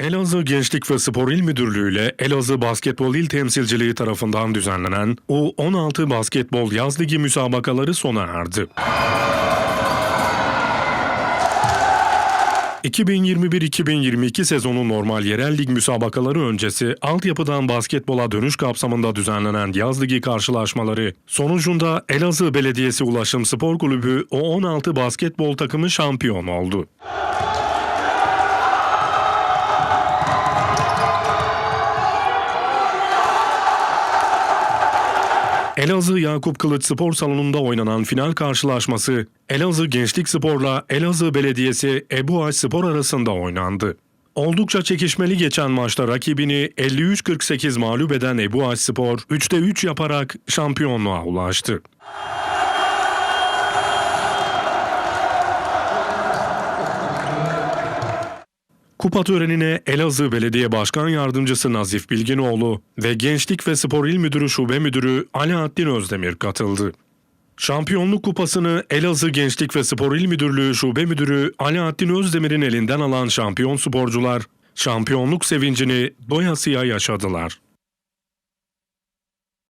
Elazığ Gençlik ve Spor İl Müdürlüğü ile Elazığ Basketbol İl Temsilciliği tarafından düzenlenen U16 Basketbol Yaz Ligi müsabakaları sona erdi. 2021-2022 sezonu normal yerel lig müsabakaları öncesi altyapıdan basketbola dönüş kapsamında düzenlenen yaz ligi karşılaşmaları sonucunda Elazığ Belediyesi Ulaşım Spor Kulübü O16 basketbol takımı şampiyon oldu. Elazığ Yakup Kılıç Spor Salonu'nda oynanan final karşılaşması Elazığ Gençlik Spor'la Elazığ Belediyesi Ebu Aç Spor arasında oynandı. Oldukça çekişmeli geçen maçta rakibini 53-48 mağlup eden Ebu Aç Spor 3'te 3 yaparak şampiyonluğa ulaştı. Kupa törenine Elazığ Belediye Başkan Yardımcısı Nazif Bilginoğlu ve Gençlik ve Spor İl Müdürü Şube Müdürü Alaaddin Özdemir katıldı. Şampiyonluk kupasını Elazığ Gençlik ve Spor İl Müdürlüğü Şube Müdürü Alaaddin Özdemir'in elinden alan şampiyon sporcular, şampiyonluk sevincini doyasıya yaşadılar.